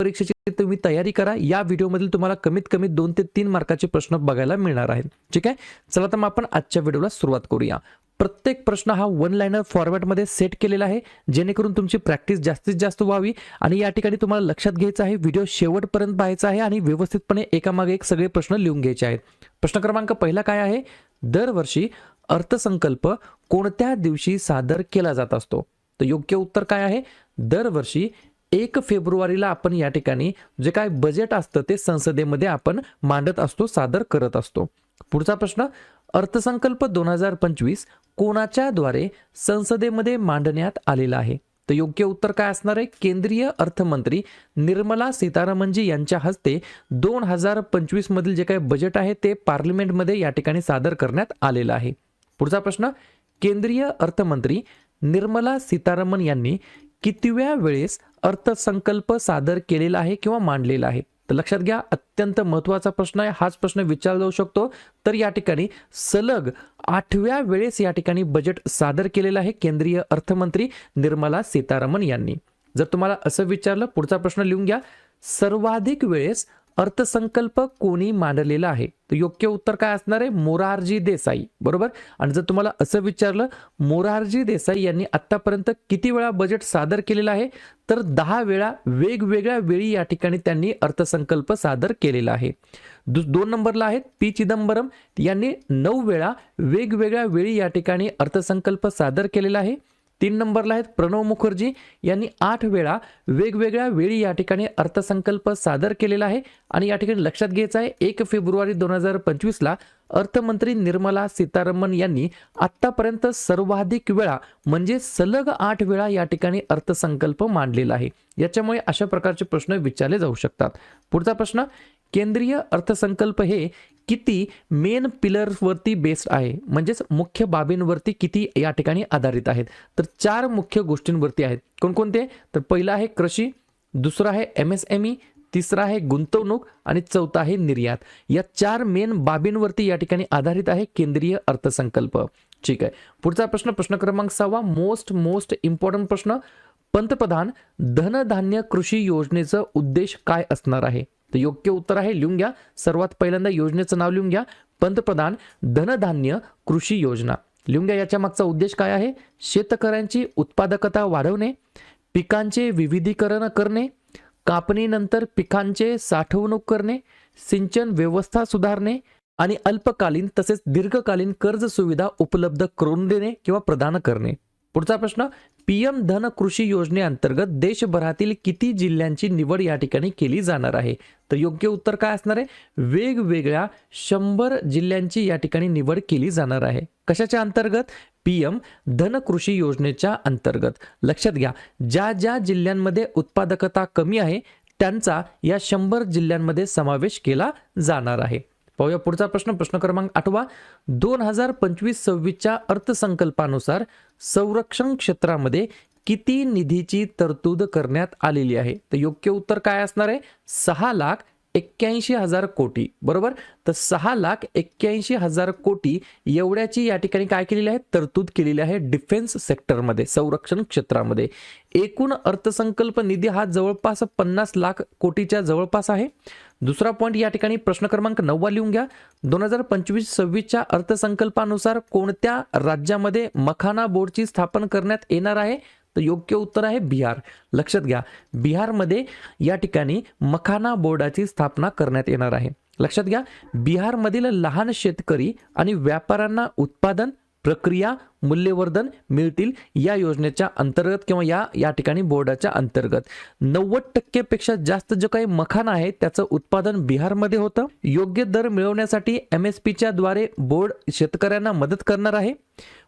परीक्षेची तुम्ही तयारी करा. या व्हिडिओमधील तुम्हाला कमीत कमी दोन ते तीन मार्काचे प्रश्न बघायला मिळणार आहेत. ठीक आहे? चला तर मग आपण आजच्या व्हिडिओला सुरुवात करूया. प्रत्येक प्रश्न हा वन लाईनर फॉर्मॅटमध्ये सेट केलेला आहे. जेणेकरून तुमची प्रॅक्टिस जास्तीत जास्त व्हावी आणि या ठिकाणी तुम्हाला लक्षात घ्यायचं आहे व्हिडिओ शेवटपर्यंत पाहायचा आहे आणि व्यवस्थितपणे एकामागे एक सगळे प्रश्न लिहून घ्यायचे आहेत. प्रश्न क्रमांक पहिला काय आहे? दरवर्षी अर्थसंकल्प कोणत्या दिवशी सादर केला जात असतो? तर योग्य उत्तर काय आहे? दरवर्षी एक फेब्रुवारीला आपण या ठिकाणी जे काय बजेट असतं ते संसदेमध्ये आपण मांडत असतो सादर करत असतो. पुढचा प्रश्न अर्थसंकल्प दोन हजार पंचवीस कोणाच्या द्वारे संसदेमध्ये मांडण्यात आलेला आहे? तर योग्य उत्तर काय असणार आहे? केंद्रीय अर्थमंत्री निर्मला सीतारामनजी यांच्या हस्ते दोन हजार पंचवीस मधील जे काही बजेट आहे ते पार्लिमेंटमध्ये या ठिकाणी सादर करण्यात आलेलं आहे. पुढचा प्रश्न केंद्रीय अर्थमंत्री निर्मला सीतारामन यांनी कितव्या वेळेस अर्थसंकल्प सादर केलेला आहे किंवा मांडलेला आहे? तर लक्षात घ्या अत्यंत महत्त्वाचा प्रश्न आहे. हाच प्रश्न विचारला जाऊ शकतो. तर या ठिकाणी सलग आठव्या वेळेस या ठिकाणी बजेट सादर केलेलं आहे केंद्रीय अर्थमंत्री निर्मला सीतारामन यांनी. जर तुम्हाला असं विचारलं पुढचा प्रश्न लिहून घ्या. सर्वाधिक वेळेस अर्थसंकल्प कोणी मांडलेला आहे? तर योग्य उत्तर काय असणार आहे? मोरारजी देसाई. बरोबर? आणि जर तुम्हाला असं विचारलं मोरारजी देसाई यांनी आतापर्यंत किती वेळा बजेट सादर केलेलं आहे? तर दहा वेळा वेगवेगळ्या वेळी या ठिकाणी त्यांनी अर्थसंकल्प सादर केलेला आहे. दु दोन नंबरला आहेत पी चिदंबरम. यांनी नऊ वेळा वेगवेगळ्या वेळी या ठिकाणी अर्थसंकल्प सादर केलेला आहे. तीन नंबरला आहेत प्रणव मुखर्जी. यांनी आठ वेळा वेगवेगळ्या वेळी या ठिकाणी अर्थसंकल्प सादर केलेला आहे आणि या ठिकाणी लक्षात घ्यायचं आहे एक फेब्रुवारी दोन हजार पंचवीसला अर्थमंत्री निर्मला सीतारामन यांनी आत्तापर्यंत सर्वाधिक वेळा म्हणजे सलग आठ वेळा या ठिकाणी अर्थसंकल्प मांडलेला आहे. याच्यामुळे अशा प्रकारचे प्रश्न विचारले जाऊ शकतात. पुढचा प्रश्न केंद्रीय अर्थसंकल्प हे किती मेन पिलर्सवरती बेस्ड आहे? म्हणजेच मुख्य बाबींवरती किती या ठिकाणी आधारित आहेत? तर चार मुख्य गोष्टींवरती आहेत. कोणकोणते? तर पहिलं आहे कृषी दुसरं आहे एम एस एम ई तिसरा आहे गुंतवणूक आणि चौथा आहे निर्यात. या चार मेन बाबींवरती या ठिकाणी आधारित आहे केंद्रीय अर्थसंकल्प. ठीक आहे. पुढचा प्रश्न प्रश्न क्रमांक सहावा मोस्ट मोस्ट इम्पॉर्टंट प्रश्न. पंतप्रधान धनधान्य कृषी योजनेचा उद्देश काय असणार आहे? तर योग्य उत्तर आहे लिहून घ्या. सर्वात पहिल्यांदा योजनेचं नाव लिहून घ्या. पंतप्रधान धनधान्य कृषी योजना. लिहून घ्या याच्या मागचा उद्देश काय आहे? शेतकऱ्यांची उत्पादकता वाढवणे पिकांचे विविधीकरण करणे कापणीनंतर पिकांचे साठवणूक करणे सिंचन व्यवस्था सुधारणे आणि अल्पकालीन तसेच दीर्घकालीन कर्ज सुविधा उपलब्ध करून देणे किंवा प्रदान करणे. पुढचा प्रश्न पीएम धन कृषी योजनेअंतर्गत देशभरातील किती जिल्ह्यांची निवड या ठिकाणी केली जाणार आहे? तर योग्य उत्तर काय असणार आहे? वेगवेगळ्या शंभर जिल्ह्यांची या ठिकाणी निवड केली जाणार आहे. कशाच्या अंतर्गत? पीएम धन कृषी योजनेच्या अंतर्गत. लक्षात घ्या ज्या ज्या जिल्ह्यांमध्ये उत्पादकता कमी आहे त्यांचा या शंभर जिल्ह्यांमध्ये समावेश केला जाणार आहे. पाहूया पुढचा प्रश्न. प्रश्न क्रमांक आठवा. दोन हजार पंचवीस सव्वीसच्या अर्थसंकल्पानुसार संरक्षण क्षेत्रामध्ये किती निधीची तरतूद करण्यात आलेली आहे? तर योग्य उत्तर काय असणार आहे? सहा लाख एक्क्याऐंशी हजार कोटी बरोबर? तर सहा लाख एक्क्याऐंशी हजार कोटी एवढ्याची या ठिकाणी काय केलेली आहे? तरतूद केलेली आहे डिफेन्स सेक्टरमध्ये संरक्षण क्षेत्रामध्ये. एकूण अर्थसंकल्प निधी हा जवळपास पन्नास लाख कोटीच्या जवळपास आहे. दुसरा पॉईंट या ठिकाणी प्रश्न क्रमांक नववा लिहून घ्या. दोन हजार पंचवीस सव्वीसच्या अर्थसंकल्पानुसार कोणत्या राज्यामध्ये मखाना बोर्डची स्थापन करण्यात येणार आहे? तर योग्य उत्तर आहे बिहार. लक्षात घ्या बिहारमध्ये या ठिकाणी मखाना बोर्डाची स्थापना करण्यात येणार आहे. लक्षात घ्या बिहारमधील लहान शेतकरी आणि व्यापाऱ्यांना उत्पादन प्रक्रिया मूल्यवर्धन मिळतील या योजनेच्या अंतर्गत किंवा या या ठिकाणी बोर्डाच्या अंतर्गत. नव्वद टक्केपेक्षा जास्त जो काही मखाना आहे त्याचं उत्पादन बिहारमध्ये होतं. योग्य दर मिळवण्यासाठी एम एस पीच्या द्वारे बोर्ड शेतकऱ्यांना मदत करणार आहे.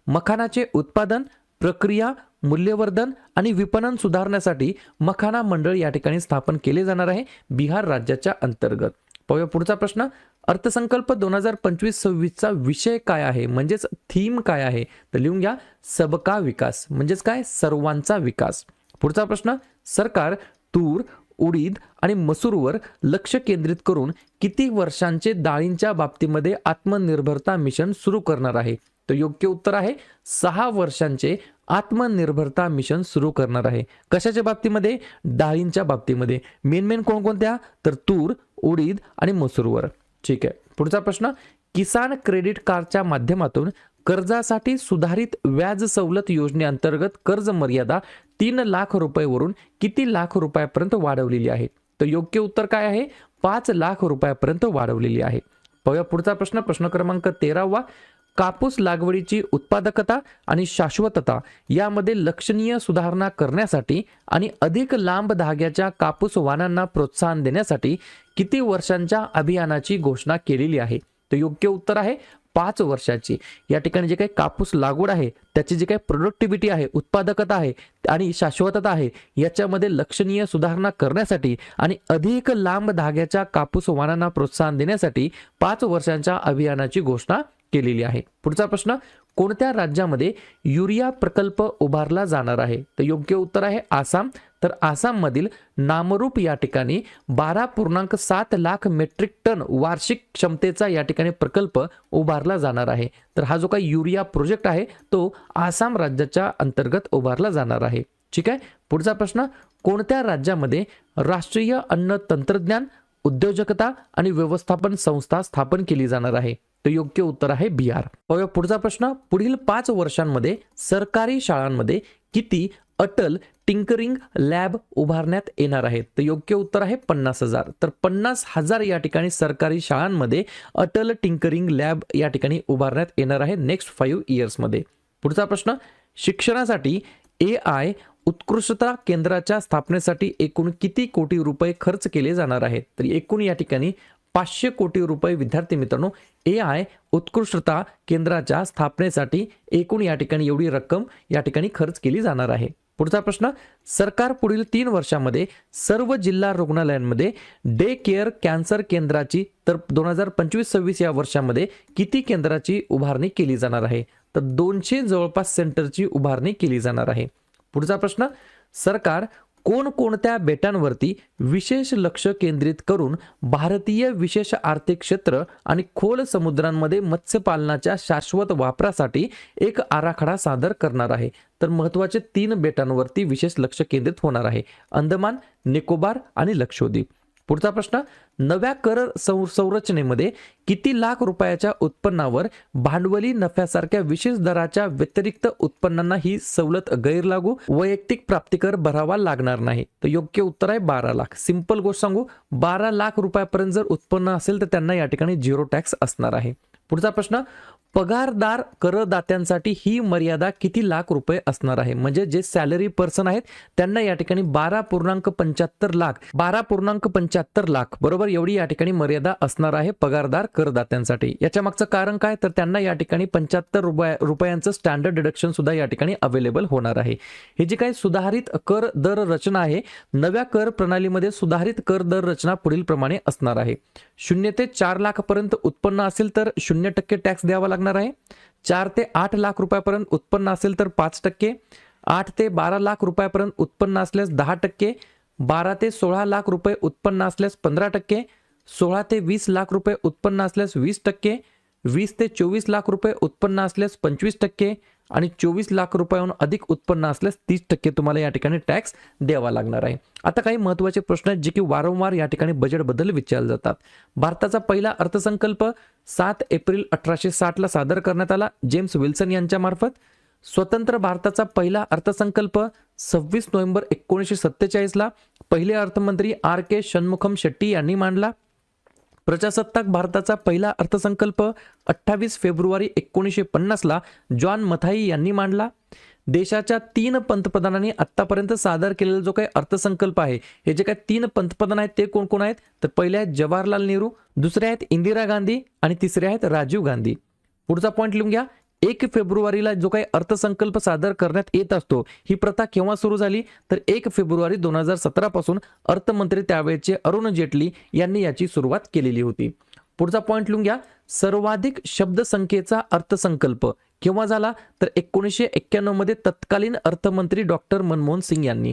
मखानाचे उत्पादन प्रक्रिया मूल्यवर्धन आणि विपणन सुधारण्यासाठी मखाना मंडळ या ठिकाणी स्थापन केले जाणार आहे बिहार राज्याच्या अंतर्गत. पाहूया पुढचा प्रश्न. अर्थसंकल्प दोन हजार पंचवीस सव्वीसचा विषय काय आहे? म्हणजेच थीम काय आहे? तर लिहून घ्या. सबका विकास. म्हणजेच काय? सर्वांचा विकास. पुढचा प्रश्न. सरकार तूर उडीद आणि मसूरवर लक्ष केंद्रित करून किती वर्षांचे डाळींच्या बाबतीमध्ये आत्मनिर्भरता मिशन सुरू करणार आहे? तर योग्य उत्तर आहे सहा वर्षांचे आत्मनिर्भरता मिशन सुरू करणार आहे. कशाच्या बाबतीमध्ये? डाळींच्या बाबतीमध्ये. मेन मेन कोणकोणत्या? तर तूर उडीद आणि मसूरवर. ठीक आहे. पुढचा प्रश्न किसान क्रेडिट कार्डच्या माध्यमातून कर्जासाठी सुधारित व्याज सवलत योजनेअंतर्गत कर्ज मर्यादा तीन लाख रुपयेवरून किती लाख रुपयापर्यंत वाढवलेली आहे? तर योग्य उत्तर काय आहे? पाच लाख रुपयापर्यंत वाढवलेली आहे. पाहूया पुढचा प्रश्न प्रश्न क्रमांक तेरावा. कापूस लागवडीची उत्पादकता आणि शाश्वतता यामध्ये लक्षणीय सुधारणा करण्यासाठी आणि अधिक लांब धाग्याच्या कापूस वाणांना प्रोत्साहन देण्यासाठी किती वर्षांच्या अभियानाची घोषणा केलेली आहे? तर योग्य उत्तर आहे पाच वर्षाची. या ठिकाणी जे काही कापूस लागवड आहे त्याची जी काही प्रोडक्टिव्हिटी आहे उत्पादकता आहे आणि शाश्वतता आहे याच्यामध्ये लक्षणीय सुधारणा करण्यासाठी आणि अधिक लांब धाग्याच्या कापूस वाणांना प्रोत्साहन देण्यासाठी पाच वर्षांच्या अभियानाची घोषणा केलेली आहे. पुढचा प्रश्न कोणत्या राज्यामध्ये युरिया प्रकल्प उभारला जाणार आहे? तर योग्य उत्तर आहे आसाम. तर आसाममधील नामरूप या ठिकाणी बारा पूर्णांक सात लाख मेट्रिक टन वार्षिक क्षमतेचा या ठिकाणी प्रकल्प उभारला जाणार आहे. तर हा जो काही युरिया प्रोजेक्ट आहे तो आसाम राज्याच्या अंतर्गत उभारला जाणार आहे. ठीक आहे? पुढचा प्रश्न कोणत्या राज्यामध्ये राष्ट्रीय अन्न तंत्रज्ञान उद्योजकता आणि व्यवस्थापन संस्था स्थापन केली जाणार आहे? तर योग्य उत्तर आहे बिहार. पाहूया पुढचा प्रश्न. पुढील पाच वर्षांमध्ये सरकारी शाळांमध्ये किती अटल टिंकरिंग लॅब उभारण्यात येणार आहेत? तर योग्य उत्तर आहे पन्नास हजार. तर पन्नास हजार या ठिकाणी सरकारी शाळांमध्ये अटल टिंकरिंग लॅब या ठिकाणी उभारण्यात येणार आहे नेक्स्ट फाईव्ह इयर्समध्ये. पुढचा प्रश्न. शिक्षणासाठी ए आय उत्कृष्टता केंद्राच्या स्थापनेसाठी एकूण किती कोटी रुपये खर्च केले जाणार आहेत? तर एकूण या ठिकाणी पाचशे कोटी रुपये विद्यार्थी मित्रांनो ए आय उत्कृष्टता केंद्राच्या स्थापनेसाठी एकूण या ठिकाणी एवढी रक्कम या ठिकाणी खर्च केली जाणार आहे. पुढचा प्रश्न सरकार पुढील तीन वर्षामध्ये सर्व जिल्हा रुग्णालयांमध्ये डे केअर कॅन्सर केंद्राची तर दोन हजार पंचवीस सव्वीस या वर्षामध्ये किती केंद्राची उभारणी केली जाणार आहे? तर दोनशे जवळपास सेंटरची उभारणी केली जाणार आहे. पुढचा प्रश्न सरकार कोणकोणत्या बेटांवरती विशेष लक्ष केंद्रित करून भारतीय विशेष आर्थिक क्षेत्र आणि खोल समुद्रांमध्ये मत्स्यपालनाच्या शाश्वत वापरासाठी एक आराखडा सादर करणार आहे. तर महत्त्वाचे तीन बेटांवरती विशेष लक्ष केंद्रित होणार आहे. अंदमान निकोबार आणि लक्षद्वीप. पुढचा प्रश्न नव्या कर सं संरचनेमध्ये किती लाख रुपयाच्या उत्पन्नावर भांडवली नफ्यासारख्या विशेष दराच्या व्यतिरिक्त उत्पन्नांना ही सवलत गैरलागू वैयक्तिक प्राप्तिकर भरावा लागणार नाही? तर योग्य उत्तर आहे बारा लाख. सिंपल गोष्ट सांगू बारा लाख रुपयापर्यंत जर उत्पन्न असेल तर त्यांना या ठिकाणी झिरो टॅक्स असणार आहे. पुढचा प्रश्न पगारदार करदात्यांसाठी ही मर्यादा किती लाख रुपये असणार आहे? म्हणजे जे सॅलरी पर्सन आहेत त्यांना या ठिकाणी बारा पूर्णांक पंच्याहत्तर लाख बारा पूर्णांक पंच्याहत्तर लाख बरोबर? एवढी या ठिकाणी मर्यादा असणार आहे पगारदार करदात्यांसाठी. याच्या मागचं कारण काय? तर त्यांना या ठिकाणी पंच्याहत्तर रुपया रुपयांचं स्टँडर्ड डिडक्शन सुद्धा या ठिकाणी अवेलेबल होणार आहे. हे जी काही सुधारित कर दर रचना आहे नव्या कर प्रणालीमध्ये सुधारित कर दर रचना पुढील प्रमाणे असणार आहे. शून्य ते चार लाखपर्यंत उत्पन्न असेल तर शून्य शून्य टक्के टॅक्स द्यावा लागणार आहे. चार ते आठ लाख रुपयापर्यंत उत्पन्न असेल तर पाच टक्के आठ ते बारा लाख रुपयापर्यंत उत्पन्न असल्यास दहा टक्के बारा ते सोळा लाख रुपये उत्पन्न असल्यास पंधरा टक्के सोळा ते वीस लाख रुपये उत्पन्न असल्यास वीस टक्के वीस ते चोवीस लाख रुपये उत्पन्न असल्यास पंचवीस टक्के आणि चोवीस लाख रुपयाहून अधिक उत्पन्न असल्यास तीस टक्के तुम्हाला या ठिकाणी टॅक्स द्यावा लागणार आहे. आता काही महत्त्वाचे प्रश्न आहेत जे की वारंवार या ठिकाणी बजेटबद्दल विचारले जातात. भारताचा पहिला अर्थसंकल्प सात एप्रिल अठराशे साठला सादर करण्यात आला. जेम्स विल्सन यांच्या मार्फत. स्वतंत्र भारताचा पहिला अर्थसंकल्प सव्वीस नोव्हेंबर एकोणीसशे सत्तेचाळीसला पहिले अर्थमंत्री आर के षण्मुखम शेट्टी यांनी मांडला. प्रजासत्ताक भारताचा पहिला अर्थसंकल्प अठ्ठावीस फेब्रुवारी एकोणीसशे पन्नासला जॉन मथाई यांनी मांडला. देशाच्या तीन पंतप्रधानांनी आतापर्यंत सादर केलेला जो काही अर्थसंकल्प आहे हे जे काही तीन पंतप्रधान आहेत ते कोण कोण आहेत? तर पहिले आहेत जवाहरलाल नेहरू दुसरे आहेत इंदिरा गांधी आणि तिसरे आहेत राजीव गांधी. पुढचा पॉईंट लिहून घ्या. एक फेब्रुवारीला जो काही अर्थसंकल्प सादर करण्यात येत असतो ही प्रथा केव्हा सुरू झाली? तर एक फेब्रुवारी दोन हजार सतरा पासून अर्थमंत्री त्यावेळेचे अरुण जेटली यांनी याची सुरुवात केलेली होती. पुढचा पॉईंट लिहून घ्या. सर्वाधिक शब्दसंख्येचा अर्थसंकल्प केव्हा झाला? तर एकोणीसशे एक्क्याण्णवमध्ये तत्कालीन अर्थमंत्री डॉक्टर मनमोहन सिंग यांनी.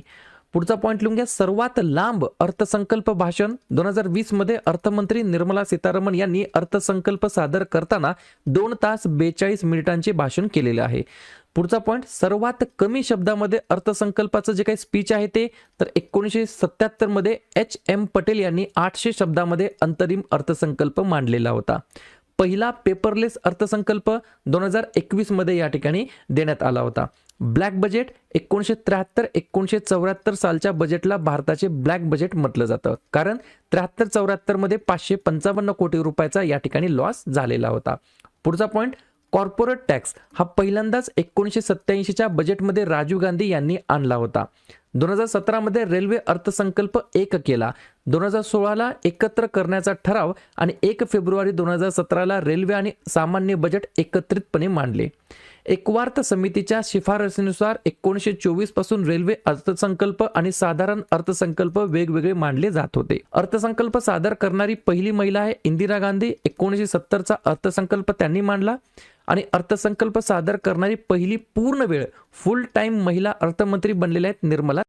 पुढचा पॉईंट लिहून घ्या. सर्वात लांब अर्थसंकल्प भाषण. दोन हजार वीसमध्ये अर्थमंत्री निर्मला सीतारामन यांनी अर्थसंकल्प सादर करताना दोन तास बेचाळीस मिनिटांचे भाषण केलेले आहे. पुढचा पॉईंट सर्वात कमी शब्दामध्ये अर्थसंकल्पाचं जे काही स्पीच आहे ते तर एकोणीसशे सत्याहत्तरमध्ये एच. एम. पटेल यांनी आठशे शब्दामध्ये अंतरिम अर्थसंकल्प मांडलेला होता. पहिला पेपरलेस अर्थसंकल्प दोन हजार एकवीसमध्ये या ठिकाणी देण्यात आला होता. ब्लॅक बजेट एकोणीसशे त्र्याहत्तर एकोणीसशे चौऱ्याहत्तर सालच्या बजेटला भारताचे ब्लॅक बजेट म्हटलं जातं. कारण त्र्याहत्तर चौऱ्याहत्तरमध्ये पाचशे पंचावन्न कोटी रुपयाचा या ठिकाणी लॉस झालेला होता. पुढचा पॉईंट कॉर्पोरेट टॅक्स हा पहिल्यांदाच एकोणीसशे सत्याऐंशीच्या बजेटमध्ये राजीव गांधी यांनी आणला होता. दोन हजार सतरामध्ये रेल्वे अर्थसंकल्प एक केला. दोन हजार सोळाला एकत्र करण्याचा ठराव आणि एक फेब्रुवारी दोन हजार सतराला रेल्वे आणि सामान्य बजेट एकत्रितपणे मांडले. एकवार्थ समितीच्या शिफारसीनुसार एकोणीसशे चोवीसपासून रेल्वे अर्थसंकल्प आणि साधारण अर्थसंकल्प वेगवेगळे मांडले जात होते. अर्थसंकल्प सादर करणारी पहिली महिला आहे इंदिरा गांधी. एकोणीसशे सत्तरचा अर्थसंकल्प त्यांनी मांडला आणि अर्थसंकल्प सादर करणारी पहिली पूर्ण वेळ फुल टाइम महिला अर्थमंत्री बनलेल्या आहेत निर्मला